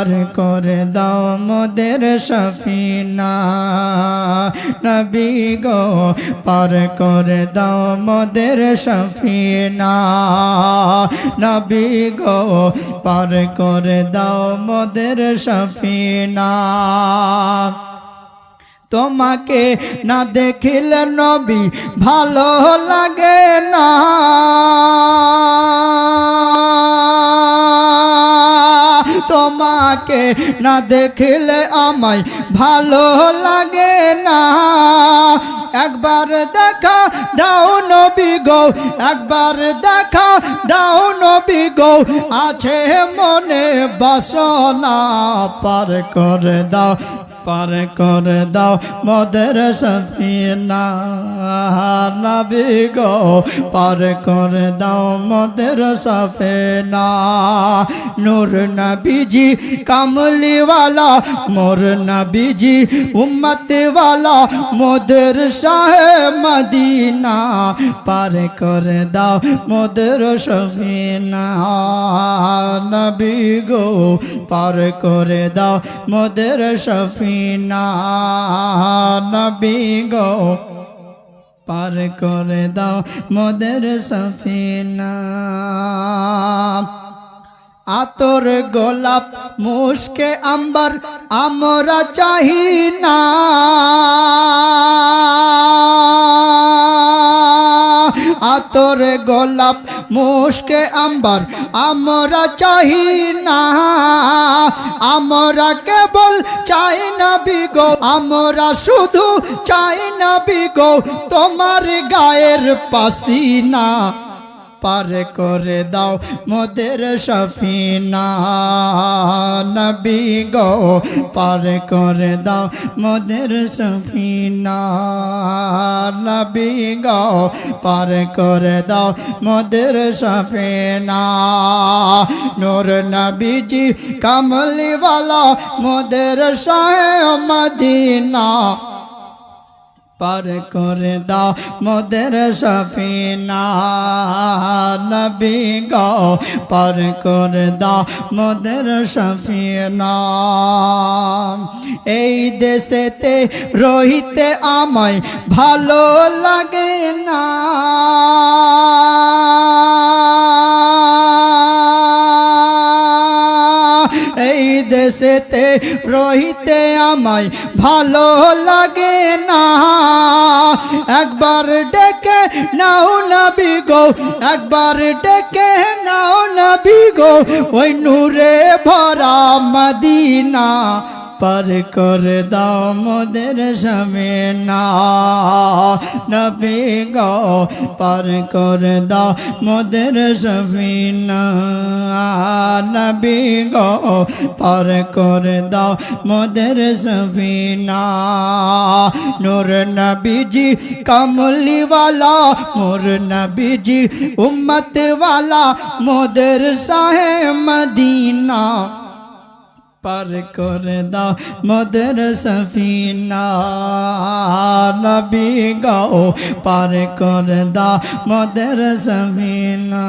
পার করে দাও মোদের সফিনা। নবী গো, পার করে দাও মোদের সফিনা। নবী গো, পার করে দাও মোদের সফিনা। তোমাকে না দেখিলে নবী ভালো লাগে না। তোমাকে না দেখলে আমায় ভালো লাগে না। একবার দেখা দাও নবী গো, একবার দেখা দাও নবী গো, আছে মনে বাসনা পার করে দাও। পার করে দাও মদের সফিনা। নবী গো, পার করে দাও মদের সফিনা। নূর নবীজি কামলিওয়ালা, মোর নবীজি উম্মতওয়ালা, মোদের শাহে মদিনা। পার করে দাও মোদের সফিনা। নবী গো, পার করে দাও মোদের সফিনা। নবী গো, পার করে দাও মোদের সফিনা। আতর গোলাপ মুসকে আম্বার আমরা চাহি না। আতর গোলাপ মুসকে আম্বার আমরা চাহি না। আমরা কেবল চাই না বিগো আমরা শুধু চাই না বিগো তোমার গায়ের পাসিনা। পার করে দাও মোদের সফিনা। নবী গো, পার করে দাও মোদের সফিনা। নবী গো, পার করে দাও মোদের সফিনা। নূর নবীজি কমলিওয়ালা মোদের শাহ মদিনা। পার করে দাও মোদের সফিনা। নবী গো, পার করে দাও মোদের সফিনা। এই দেশেতে রহিতে আমায় ভালো লাগে না। দেশেতে রহিতে আমায় ভালো লাগে না। একবার ডেকে নাও নবী গো, একবার ডেকে নাও নবী গো, ওই নূরে ভরা মদিনা। পার করে দাও মোদের সমেনা। নবী গো, পার করে দাও মোদের সফিনা নবী গো, পার করে দাও মোদের সফিনা নূর নবীজি কমলিওয়ালা মোর নবীজি উম্মত वाला মোদের সাহে মদিনা। পার করে দাও মদের সফিনা। নবী গাও পার করে দাও মদের সফিনা।